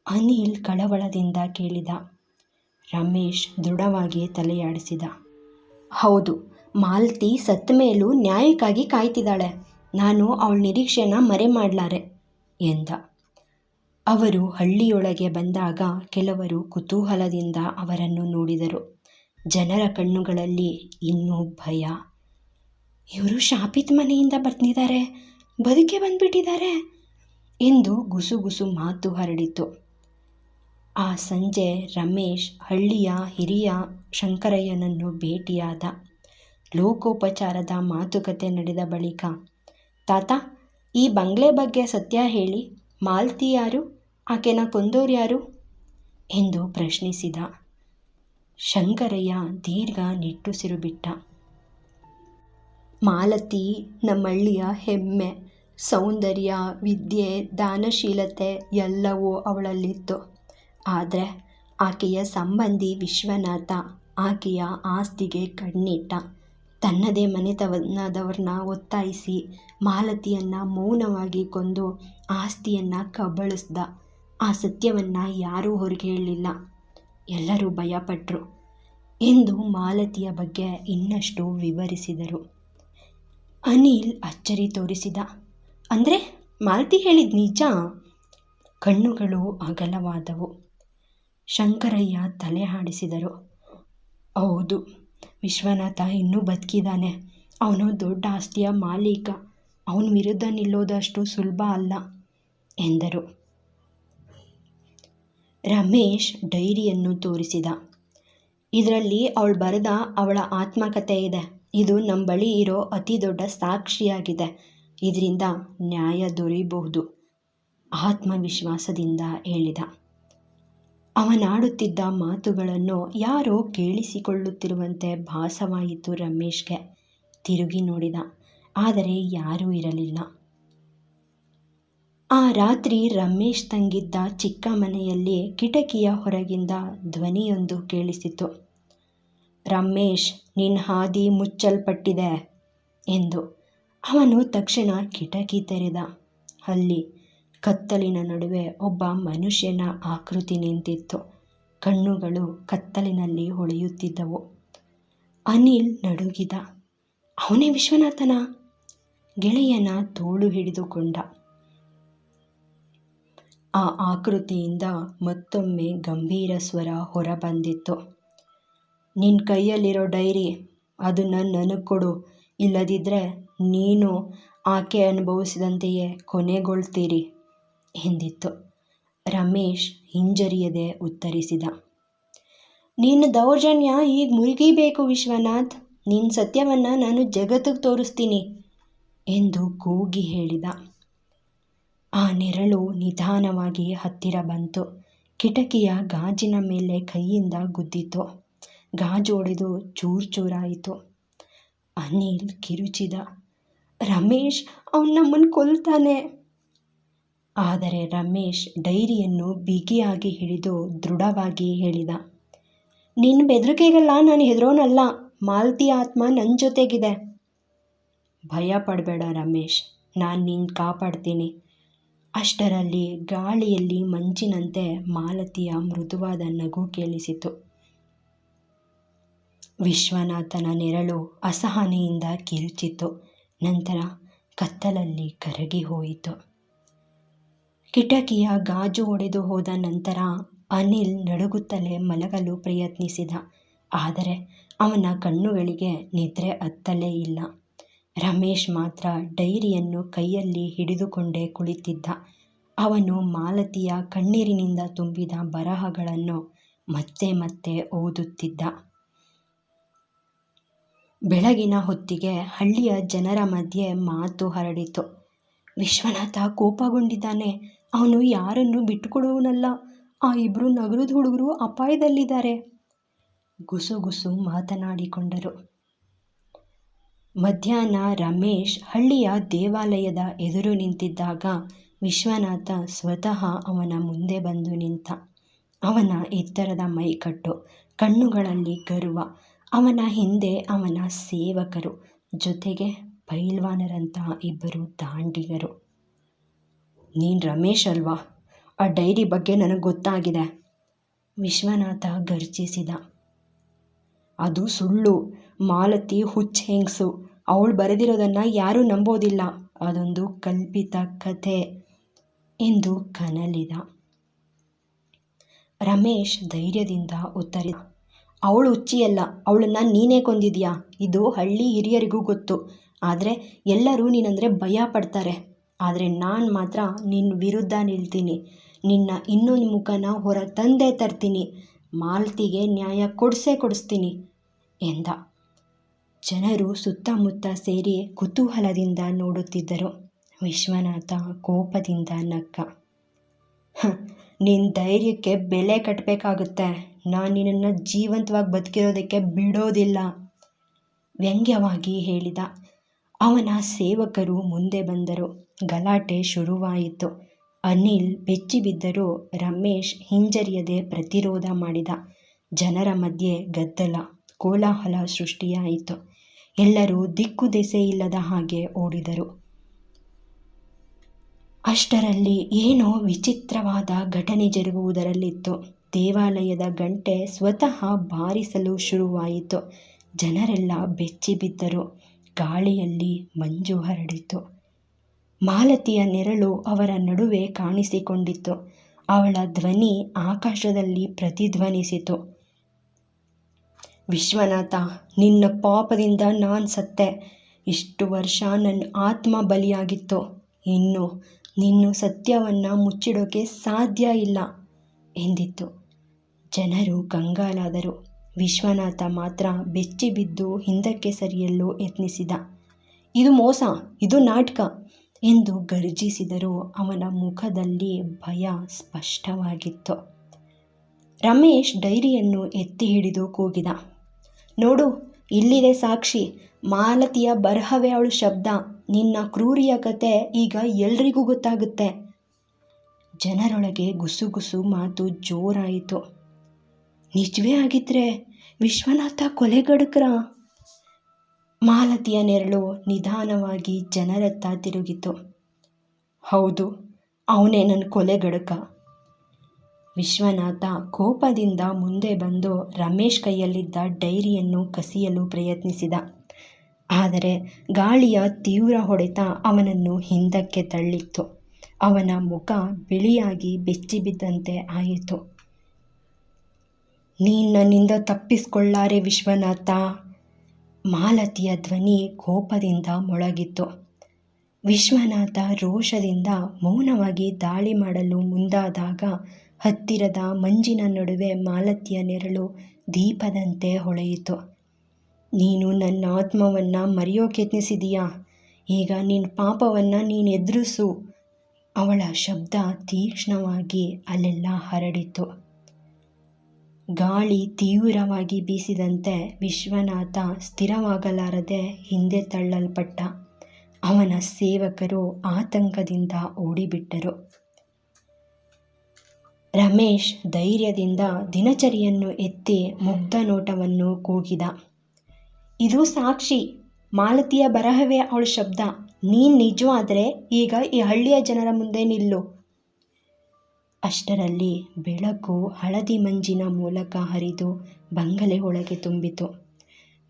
ಅನಿಲ್ ಕಳವಳದಿಂದ ಕೇಳಿದ. ರಮೇಶ್ ದೃಢವಾಗಿ ತಲೆಯಾಡಿಸಿದ. ಹೌದು, ಮಾಲ್ತಿ ಸತ್ತ ಮೇಲೂ ನ್ಯಾಯಕ್ಕಾಗಿ ಕಾಯ್ತಿದ್ದಾಳೆ. ನಾನು ಅವಳ ನಿರೀಕ್ಷೆನ ಮರೆ ಮಾಡಲಾರೆ, ಎಂದ. ಅವರು ಹಳ್ಳಿಯೊಳಗೆ ಬಂದಾಗ ಕೆಲವರು ಕುತೂಹಲದಿಂದ ಅವರನ್ನು ನೋಡಿದರು. ಜನರ ಕಣ್ಣುಗಳಲ್ಲಿ ಇನ್ನೂ ಭಯ. ಇವರು ಶಾಪಿತ್ ಮನೆಯಿಂದ ಬರ್ತಿದ್ದಾರೆ, ಬದುಕೆ ಬಂದ್ಬಿಟ್ಟಿದ್ದಾರೆ, ಎಂದು ಗುಸುಗುಸು ಮಾತು ಹರಡಿತು. ಆ ಸಂಜೆ ರಮೇಶ್, ಹಳ್ಳಿಯ ಹಿರಿಯ ಶಂಕರಯ್ಯನನ್ನು ಭೇಟಿಯಾದ. ಲೋಕೋಪಚಾರದ ಮಾತುಕತೆ ನಡೆದ ಬಳಿಕ, ತಾತ, ಈ ಬಂಗ್ಲೆ ಬಗ್ಗೆ ಸತ್ಯ ಹೇಳಿ. ಮಾಲ್ತಿ ಯಾರು? ಆಕೆನ ಕೊಂದೋರು ಯಾರು? ಎಂದು ಪ್ರಶ್ನಿಸಿದ. ಶಂಕರಯ್ಯ ದೀರ್ಘ ನಿಟ್ಟುಸಿರು ಬಿಟ್ಟ ಮಾಲತಿ ನಮ್ಮಳ್ಳಿಯ ಹೆಮ್ಮೆ, ಸೌಂದರ್ಯ, ವಿದ್ಯೆ, ದಾನಶೀಲತೆ ಎಲ್ಲವೂ ಅವಳಲ್ಲಿತ್ತು. ಆದರೆ ಆಕೆಯ ಸಂಬಂಧಿ ವಿಶ್ವನಾಥ ಆಕೆಯ ಆಸ್ತಿಗೆ ಕಣ್ಣಿಟ್ಟ. ತನ್ನದೇ ಮನೆತನದವ್ರನ್ನ ಒತ್ತಾಯಿಸಿ ಮಾಲತಿಯನ್ನು ಮೌನವಾಗಿ ಕೊಂದು ಆಸ್ತಿಯನ್ನು ಕಬಳಿಸ್ದ. ಆ ಸತ್ಯವನ್ನು ಯಾರೂ ಹೊರಗೆ ಹೇಳಲಿಲ್ಲ ಎಲ್ಲರೂ ಭಯಪಟ್ಟರು ಎಂದು ಮಾಲತಿಯ ಬಗ್ಗೆ ಇನ್ನಷ್ಟು ವಿವರಿಸಿದರು. ಅನಿಲ್ ಅಚ್ಚರಿ ತೋರಿಸಿದ. ಅಂದರೆ ಮಾಲತಿ ಹೇಳಿದ ನಿಜ ಕಣ್ಣುಗಳು ಅಗಲವಾದವು. ಶಂಕರಯ್ಯ ತಲೆ ಹಾಡಿಸಿದರು. ಹೌದು, ವಿಶ್ವನಾಥ ಇನ್ನೂ ಬದುಕಿದ್ದಾನೆ. ಅವನು ದೊಡ್ಡ ಆಸ್ತಿಯ ಮಾಲೀಕ. ಅವನ ವಿರುದ್ಧ ನಿಲ್ಲೋದಷ್ಟು ಸುಲಭ ಅಲ್ಲ, ಎಂದರು. ರಮೇಶ್ ಡೈರಿಯನ್ನು ತೋರಿಸಿದ. ಇದರಲ್ಲಿ ಅವಳು ಬರೆದ ಅವಳ ಆತ್ಮಕಥೆ ಇದೆ. ಇದು ನಮ್ಮ ಬಳಿ ಇರೋ ಅತಿ ದೊಡ್ಡ ಸಾಕ್ಷಿಯಾಗಿದೆ. ಇದರಿಂದ ನ್ಯಾಯ ದೊರೆಯಬಹುದು, ಆತ್ಮವಿಶ್ವಾಸದಿಂದ ಹೇಳಿದ. ಅವನಾಡುತ್ತಿದ್ದ ಮಾತುಗಳನ್ನು ಯಾರೋ ಕೇಳಿಸಿಕೊಳ್ಳುತ್ತಿರುವಂತೆ ಭಾಸವಾಯಿತು ರಮೇಶ್ಗೆ. ತಿರುಗಿ ನೋಡಿದ. ಆದರೆ ಯಾರೂ ಇರಲಿಲ್ಲ. ಆ ರಾತ್ರಿ ರಮೇಶ್ ತಂಗಿದ್ದ ಚಿಕ್ಕ ಮನೆಯಲ್ಲಿ ಕಿಟಕಿಯ ಹೊರಗಿಂದ ಧ್ವನಿಯೊಂದು ಕೇಳಿಸಿತು. ರಮೇಶ್ ನಿನ್ನ ಹಾದಿ ಮುಚ್ಚಲ್ಪಟ್ಟಿದೆ ಎಂದು. ಅವನು ತಕ್ಷಣ ಕಿಟಕಿ ತೆರೆದ. ಅಲ್ಲಿ ಕತ್ತಲಿನ ನಡುವೆ ಒಬ್ಬ ಮನುಷ್ಯನ ಆಕೃತಿ ನಿಂತಿತ್ತು. ಕಣ್ಣುಗಳು ಕತ್ತಲಿನಲ್ಲಿ ಹೊಳೆಯುತ್ತಿದ್ದವು. ಅನಿಲ್ ನಡುಗಿದ, ಅವನೇ ವಿಶ್ವನಾಥನ? ಗೆಳೆಯನ ತೋಳು ಹಿಡಿದುಕೊಂಡ. ಆ ಆಕೃತಿಯಿಂದ ಮತ್ತೊಮ್ಮೆ ಗಂಭೀರ ಸ್ವರ ಹೊರಬಂದಿತ್ತು. ನಿನ್ನ ಕೈಯಲ್ಲಿರೋ ಡೈರಿ ಅದನ್ನು ನನಗೆ ಕೊಡು. ಇಲ್ಲದಿದ್ದರೆ ನೀನು ಆಕೆ ಅನುಭವಿಸಿದಂತೆಯೇ ಕೊನೆಗೊಳ್ತೀರಿ. ಎಂದಿತ್ತು ರಮೇಶ್ ಹಿಂಜರಿಯದೆ ಉತ್ತರಿಸಿದ ನಿನ್ನ ದೌರ್ಜನ್ಯ ಈಗ ಮುರುಗಿಬೇಕು ವಿಶ್ವನಾಥ್. ನಿನ್ನ ಸತ್ಯವನ್ನು ನಾನು ಜಗತ್ತಿಗೆ ತೋರಿಸ್ತೀನಿ ಎಂದು ಕೂಗಿ ಹೇಳಿದ. ಆ ನೆರಳು ನಿಧಾನವಾಗಿ ಹತ್ತಿರ ಬಂತು. ಕಿಟಕಿಯ ಗಾಜಿನ ಮೇಲೆ ಕೈಯಿಂದ ಗುದ್ದಿತು. ಗಾಜು ಒಡೆದು ಚೂರು ಚೂರಾಯಿತು. ಅನಿಲ್ ಕಿರುಚಿದ, ರಮೇಶ್, ಅವನು ನಮ್ಮನ್ನು ಕೊಲ್ತಾನೆ. ಆದರೆ ರಮೇಶ್ ಡೈರಿಯನ್ನು ಬಿಗಿಯಾಗಿ ಹಿಡಿದು ದೃಢವಾಗಿ ಹೇಳಿದ ನಿನ್ನ ಬೆದರಿಕೆಗೆಲ್ಲ ನಾನು ಹೆದರೋನಲ್ಲ, ಮಾಲ್ತಿ ಆತ್ಮ ನನ್ನ ಜೊತೆಗಿದೆ. ಭಯ ಪಡಬೇಡ ರಮೇಶ್, ನಾನು ನಿನ್ನ ಕಾಪಾಡ್ತೀನಿ. ಅಷ್ಟರಲ್ಲಿ ಗಾಳಿಯಲ್ಲಿ ಮಂಚಿನಂತೆ ಮಾಲತಿಯ ಮೃದುವಾದ ನಗು ಕೇಳಿಸಿತು. ವಿಶ್ವನಾಥನ ನೆರಳು ಅಸಹನೆಯಿಂದ ಕಿರುಚಿತು ನಂತರ ಕತ್ತಲಲ್ಲಿ ಕರಗಿ ಹೋಯಿತು. ಕಿಟಕಿಯ ಗಾಜು ಒಡೆದು ಹೋದ ನಂತರ ಅನಿಲ್ ನಡುಗುತ್ತಲೇ ಮಲಗಲು ಪ್ರಯತ್ನಿಸಿದ. ಆದರೆ ಅವನ ಕಣ್ಣುಗಳಿಗೆ ನಿದ್ರೆ ಹತ್ತಲೇ ಇಲ್ಲ. ರಮೇಶ್ ಮಾತ್ರ ಡೈರಿಯನ್ನು ಕೈಯಲ್ಲಿ ಹಿಡಿದುಕೊಂಡೇ ಕುಳಿತಿದ್ದ. ಅವನು ಮಾಲತಿಯ ಕಣ್ಣೀರಿನಿಂದ ತುಂಬಿದ ಬರಹಗಳನ್ನು ಮತ್ತೆ ಮತ್ತೆ ಓದುತ್ತಿದ್ದ. ಬೆಳಗಿನ ಹೊತ್ತಿಗೆ ಹಳ್ಳಿಯ ಜನರ ಮಧ್ಯೆ ಮಾತು ಹರಡಿತು. ವಿಶ್ವನಾಥ ಕೋಪಗೊಂಡಿದ್ದಾನೆ. ಅವನು ಯಾರನ್ನು ಬಿಟ್ಟುಕೊಡುವನಲ್ಲ? ಆ ಇಬ್ಬರು ನಗರದ ಹುಡುಗರು ಅಪಾಯದಲ್ಲಿದ್ದಾರೆ. ಗುಸುಗುಸು ಮಾತನಾಡಿಕೊಂಡರು. ಮಧ್ಯಾಹ್ನ ರಮೇಶ್ ಹಳ್ಳಿಯ ದೇವಾಲಯದ ಎದುರು ನಿಂತಿದ್ದಾಗ ವಿಶ್ವನಾಥ ಸ್ವತಃ ಅವನ ಮುಂದೆ ಬಂದು ನಿಂತ. ಅವನ ಎತ್ತರದ ಮೈಕಟ್ಟು, ಕಣ್ಣುಗಳಲ್ಲಿ ಗರ್ವ. ಅವನ ಹಿಂದೆ ಅವನ ಸೇವಕರು, ಜೊತೆಗೆ ಪೈಲ್ವಾನರಂತಹ ಇಬ್ಬರು ದಾಂಡಿಗರು. ನೀನು ರಮೇಶ್ ಅಲ್ವಾ? ಆ ಡೈರಿ ಬಗ್ಗೆ ನನಗೆ ಗೊತ್ತಾಗಿದೆ. ವಿಶ್ವನಾಥ ಗರ್ಜಿಸಿದ. ಅದು ಸುಳ್ಳು. ಮಾಲತಿ ಹುಚ್ಚ ಹೆಂಗಸು. ಅವಳು ಬರೆದಿರೋದನ್ನು ಯಾರೂ ನಂಬೋದಿಲ್ಲ. ಅದೊಂದು ಕಲ್ಪಿತ ಕಥೆ ಎಂದು ಕನಲಿದ. ರಮೇಶ್ ಧೈರ್ಯದಿಂದ ಉತ್ತರಿದ. ಅವಳು ಹುಚ್ಚಿಯಲ್ಲ. ಅವಳನ್ನು ನೀನೇ ಕೊಂದಿದ್ಯಾ? ಇದು ಹಳ್ಳಿ ಹಿರಿಯರಿಗೂ ಗೊತ್ತು. ಆದರೆ ಎಲ್ಲರೂ ನೀನಂದರೆ ಭಯ ಪಡ್ತಾರೆ. ಆದರೆ ನಾನು ಮಾತ್ರ ನಿನ್ನ ವಿರುದ್ಧ ನಿಲ್ತೀನಿ. ನಿನ್ನ ಇನ್ನೊಂದು ಮುಖನ ಹೊರ ತಂದೇ ತರ್ತೀನಿ. ಮಾಲ್ತಿಗೆ ನ್ಯಾಯ ಕೊಡಿಸೇ ಕೊಡಿಸ್ತೀನಿ ಎಂದ. ಜನರು ಸುತ್ತಮುತ್ತ ಸೇರಿ ಕುತೂಹಲದಿಂದ ನೋಡುತ್ತಿದ್ದರು. ವಿಶ್ವನಾಥ ಕೋಪದಿಂದ ನಕ್ಕ. ನಿನ್ನ ಧೈರ್ಯಕ್ಕೆ ಬೆಲೆ ಕಟ್ಟಬೇಕಾಗುತ್ತೆ ನಾನು ನಿನ್ನನ್ನು ಜೀವಂತವಾಗಿ ಬದುಕಿರೋದಕ್ಕೆ ಬಿಡೋದಿಲ್ಲ. ವ್ಯಂಗ್ಯವಾಗಿ ಹೇಳಿದ. ಅವನ ಸೇವಕರು ಮುಂದೆ ಬಂದರು. ಗಲಾಟೆ ಶುರುವಾಯಿತು. ಅನಿಲ್ ಬೆಚ್ಚಿಬಿದ್ದರೂ ರಮೇಶ್ ಹಿಂಜರಿಯದೆ ಪ್ರತಿರೋಧ ಮಾಡಿದ. ಜನರ ಮಧ್ಯೆ ಗದ್ದಲ, ಕೋಲಾಹಲ ಸೃಷ್ಟಿಯಾಯಿತು. ಎಲ್ಲರೂ ದಿಕ್ಕು ದೆಸೆ ಇಲ್ಲದ ಹಾಗೆ ಓಡಿದರು. ಅಷ್ಟರಲ್ಲಿ ಏನೋ ವಿಚಿತ್ರವಾದ ಘಟನೆ ಜರುಗುವುದರಲ್ಲಿತ್ತು. ದೇವಾಲಯದ ಗಂಟೆ ಸ್ವತಃ ಬಾರಿಸಲು ಶುರುವಾಯಿತು. ಜನರೆಲ್ಲ ಬೆಚ್ಚಿಬಿದ್ದರು. ಗಾಳಿಯಲ್ಲಿ ಮಂಜು ಹರಡಿತು. ಮಾಲತಿಯ ನೆರಳು ಅವರ ನಡುವೆ ಕಾಣಿಸಿಕೊಂಡಿತ್ತು. ಅವಳ ಧ್ವನಿ ಆಕಾಶದಲ್ಲಿ ಪ್ರತಿಧ್ವನಿಸಿತು. ವಿಶ್ವನಾಥ, ನಿನ್ನ ಪಾಪದಿಂದ ನಾನು ಸತ್ತೆ. ಇಷ್ಟು ವರ್ಷ ನನ್ನ ಆತ್ಮ ಬಲಿಯಾಗಿತ್ತು. ಇನ್ನು ನಿನ್ನ ಸತ್ಯವನ್ನು ಮುಚ್ಚಿಡೋಕೆ ಸಾಧ್ಯ ಇಲ್ಲ ಎಂದಿತ್ತು. ಜನರು ಕಂಗಾಲಾದರು. ವಿಶ್ವನಾಥ ಮಾತ್ರ ಬೆಚ್ಚಿ ಬಿದ್ದು ಹಿಂದಕ್ಕೆ ಸರಿಯಲು ಯತ್ನಿಸಿದ. ಇದು ಮೋಸ, ಇದು ನಾಟಕ. ಎಂದು ಗರ್ಜಿಸಿದರೂ ಅವನ ಮುಖದಲ್ಲಿ ಭಯ ಸ್ಪಷ್ಟವಾಗಿತ್ತು. ರಮೇಶ್ ಡೈರಿಯನ್ನು ಎತ್ತಿ ಹಿಡಿದು ಕೂಗಿದ. ನೋಡು, ಇಲ್ಲಿದೆ ಸಾಕ್ಷಿ. ಮಾಲತಿಯ ಬರಹವೇ ಅವಳು ಶಬ್ದ. ನಿನ್ನ ಕ್ರೂರಿಯ ಕತೆ ಈಗ ಎಲ್ರಿಗೂ ಗೊತ್ತಾಗುತ್ತೆ. ಜನರೊಳಗೆ ಗುಸುಗುಸು ಮಾತು ಜೋರಾಯಿತು. ನಿಜವೇ ಆಗಿದ್ರೆ ವಿಶ್ವನಾಥ ಕೊಲೆಗಡಕ್ರ ಮಾಲತಿಯ ನೆರಳು ನಿಧಾನವಾಗಿ ಜನರತ್ತ ತಿರುಗಿತು. ಹೌದು, ಅವನೇ ನನ್ನ ಕೊಲೆಗಡಕ ವಿಶ್ವನಾಥ ಕೋಪದಿಂದ ಮುಂದೆ ಬಂದು ರಮೇಶ್ ಕೈಯಲ್ಲಿದ್ದ ಡೈರಿಯನ್ನು ಕಸಿಯಲು ಪ್ರಯತ್ನಿಸಿದ. ಆದರೆ ಗಾಳಿಯ ತೀವ್ರ ಹೊಡೆತ ಅವನನ್ನು ಹಿಂದಕ್ಕೆ ತಳ್ಳಿತ್ತು. ಅವನ ಮುಖ ಬಿಳಿಯಾಗಿ ಬೆಚ್ಚಿಬಿದ್ದಂತೆ ಆಯಿತು. ನೀನು ನನ್ನಿಂದ ತಪ್ಪಿಸಿಕೊಳ್ಳಾರೆ ವಿಶ್ವನಾಥ. ಮಾಲತಿಯ ಧ್ವನಿ ಕೋಪದಿಂದ ಮೊಳಗಿತ್ತು. ವಿಶ್ವನಾಥ ರೋಷದಿಂದ ಮೌನವಾಗಿ ದಾಳಿ ಮಾಡಲು ಮುಂದಾದಾಗ ಹತ್ತಿರದ ಮಂಜಿನ ನಡುವೆ ಮಾಲತಿಯ ನೆರಳು ದೀಪದಂತೆ ಹೊಳೆಯಿತು. ನೀನು ನನ್ನ ಆತ್ಮವನ್ನು ಮರೆಯೋಕೆ ಯತ್ನಿಸಿದೀಯಾ? ಈಗ ನಿನ್ನ ಪಾಪವನ್ನು ನೀನು ಎದುರಿಸು. ಅವಳ ಶಬ್ದ ತೀಕ್ಷ್ಣವಾಗಿ ಅಲ್ಲೆಲ್ಲ ಹರಡಿತು. ಗಾಳಿ ತೀವ್ರವಾಗಿ ಬೀಸಿದಂತೆ ವಿಶ್ವನಾಥ ಸ್ಥಿರವಾಗಲಾರದೆ ಹಿಂದೆ ತಳ್ಳಲ್ಪಟ್ಟ ಅವನ ಸೇವಕರು ಆತಂಕದಿಂದ ಓಡಿಬಿಟ್ಟರು. ರಮೇಶ್ ಧೈರ್ಯದಿಂದ ದಿನಚರಿಯನ್ನು ಎತ್ತಿ ಮುಗ್ಧ ನೋಟವನ್ನು ಕೂಗಿದ. ಇದು ಸಾಕ್ಷಿ, ಮಾಲತಿಯ ಬರಹವೇ ಅವಳ ಶಬ್ದ. ನೀನ್ ನಿಜವಾದರೆ ಈಗ ಈ ಹಳ್ಳಿಯ ಜನರ ಮುಂದೆ ನಿಲ್ಲು. ಅಷ್ಟರಲ್ಲಿ ಬೆಳಕು ಹಳದಿ ಮಂಜಿನ ಮೂಲಕ ಹರಿದು ಬಂಗಲೆ ಒಳಗೆ ತುಂಬಿತು.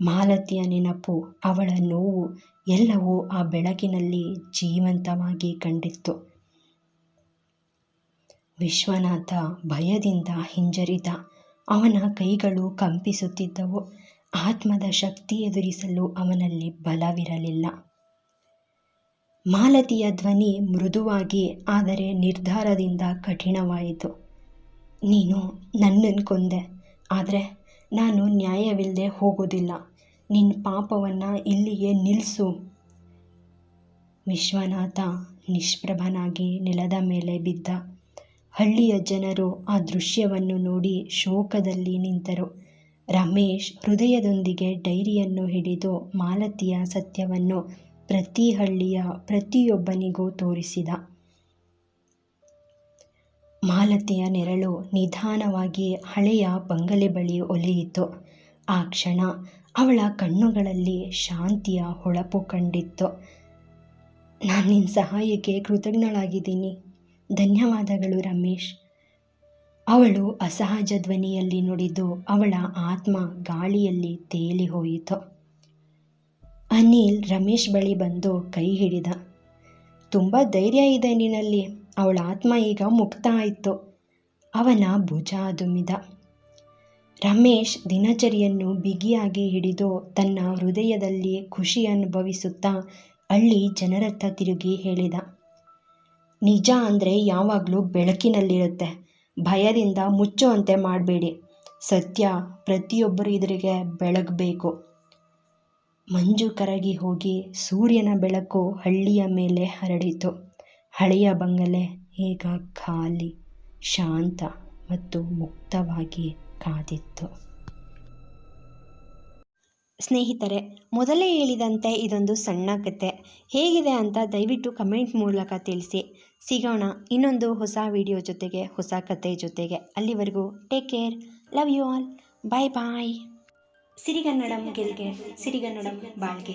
ಮಾಲತಿಯ ನೆನಪು ಅವಳ ನೋವು ಎಲ್ಲವೂ ಆ ಬೆಳಕಿನಲ್ಲಿ ಜೀವಂತವಾಗಿ ಕಂಡಿತ್ತು. ವಿಶ್ವನಾಥ ಭಯದಿಂದ ಹಿಂಜರಿದ, ಅವನ ಕೈಗಳು ಕಂಪಿಸುತ್ತಿದ್ದವು. ಆತ್ಮದ ಶಕ್ತಿ ಎದುರಿಸಲು ಅವನಲ್ಲಿ ಬಲವಿರಲಿಲ್ಲ. ಮಾಲತಿಯ ಧ್ವನಿ ಮೃದುವಾಗಿ, ಆದರೆ ನಿರ್ಧಾರದಿಂದ ಕಠಿಣವಾಯಿತು. ನೀನು ನನ್ನನ್ನು ಕೊಂದೆ, ಆದರೆ ನಾನು ನ್ಯಾಯವಿಲ್ಲದೆ ಹೋಗೋದಿಲ್ಲ. ನಿನ್ನ ಪಾಪವನ್ನು ಇಲ್ಲಿಗೆ ನಿಲ್ಲಿಸು ವಿಶ್ವನಾಥ ನಿಷ್ಪ್ರಭನಾಗಿ ನೆಲದ ಮೇಲೆ ಬಿದ್ದ. ಹಳ್ಳಿಯ ಜನರು ಆ ದೃಶ್ಯವನ್ನು ನೋಡಿ ಶೋಕದಲ್ಲಿ ನಿಂತರು. ರಮೇಶ್ ಹೃದಯದೊಂದಿಗೆ ಡೈರಿಯನ್ನು ಹಿಡಿದು ಮಾಲತಿಯ ಸತ್ಯವನ್ನು ಪ್ರತಿ ಹಳ್ಳಿಯ ಪ್ರತಿಯೊಬ್ಬನಿಗೂ ತೋರಿಸಿದ. ಮಾಲತಿಯ ನೆರಳು ನಿಧಾನವಾಗಿ ಹಳೆಯ ಬಂಗಲೆ ಬಳಿ ಒಲಿಯಿತು. ಆ ಕ್ಷಣ ಅವಳ ಕಣ್ಣುಗಳಲ್ಲಿ ಶಾಂತಿಯ ಹೊಳಪು ಕಂಡಿತ್ತು. ನಾನು ನಿನ್ನ ಸಹಾಯಕ್ಕೆ ಕೃತಜ್ಞಳಾಗಿದ್ದೀನಿ. ಧನ್ಯವಾದಗಳು ರಮೇಶ್ ಅವಳು ಅಸಹಜ ಧ್ವನಿಯಲ್ಲಿ ನುಡಿದು ಅವಳ ಆತ್ಮ ಗಾಳಿಯಲ್ಲಿ ತೇಲಿ ಹೋಯಿತು ಅನಿಲ್ ರಮೇಶ್ ಬಳಿ ಬಂದು ಕೈ ಹಿಡಿದ. ತುಂಬ ಧೈರ್ಯ ಇದೆ ನಿನ್ನಲ್ಲಿ. ಅವಳ ಆತ್ಮ ಈಗ ಮುಕ್ತ ಆಯಿತು. ಅವನ ಭುಜ ದುಮ್ಮಿದ ರಮೇಶ್ ದಿನಚರಿಯನ್ನು ಬಿಗಿಯಾಗಿ ಹಿಡಿದು ತನ್ನ ಹೃದಯದಲ್ಲಿ ಖುಷಿ ಅನುಭವಿಸುತ್ತಾ ಹಳ್ಳಿ ಜನರತ್ತ ತಿರುಗಿ ಹೇಳಿದ. ನಿಜ ಅಂದರೆ ಯಾವಾಗಲೂ ಬೆಳಕಿನಲ್ಲಿರುತ್ತೆ. ಭಯದಿಂದ ಮುಚ್ಚುವಂತೆ ಮಾಡಬೇಡಿ. ಸತ್ಯ ಪ್ರತಿಯೊಬ್ಬರು ಇದರಿಗೆ ಬೆಳಗಬೇಕು. ಮಂಜು ಕರಗಿ ಹೋಗಿ ಸೂರ್ಯನ ಬೆಳಕು ಹಳ್ಳಿಯ ಮೇಲೆ ಹರಡಿತು. ಹಳೆಯ ಬಂಗಲೆ ಈಗ ಖಾಲಿ, ಶಾಂತ ಮತ್ತು ಮುಕ್ತವಾಗಿ ಕಾದಿತ್ತು. ಸ್ನೇಹಿತರೆ, ಮೊದಲೇ ಹೇಳಿದಂತೆ ಇದೊಂದು ಸಣ್ಣ ಕತೆ. ಹೇಗಿದೆ ಅಂತ ದಯವಿಟ್ಟು ಕಮೆಂಟ್ ಮೂಲಕ ತಿಳಿಸಿ. ಸಿಗೋಣ ಇನ್ನೊಂದು ಹೊಸ ವಿಡಿಯೋ ಜೊತೆಗೆ, ಹೊಸ ಕತೆ ಜೊತೆಗೆ. ಅಲ್ಲಿವರೆಗೂ take care, love you all. Bye bye. ಸಿರಿಗನ್ನಡಂ ಗೆಲ್ಗೆ ಸಿರಿಗನ್ನಡಂ ಬಾಳ್ಗೆ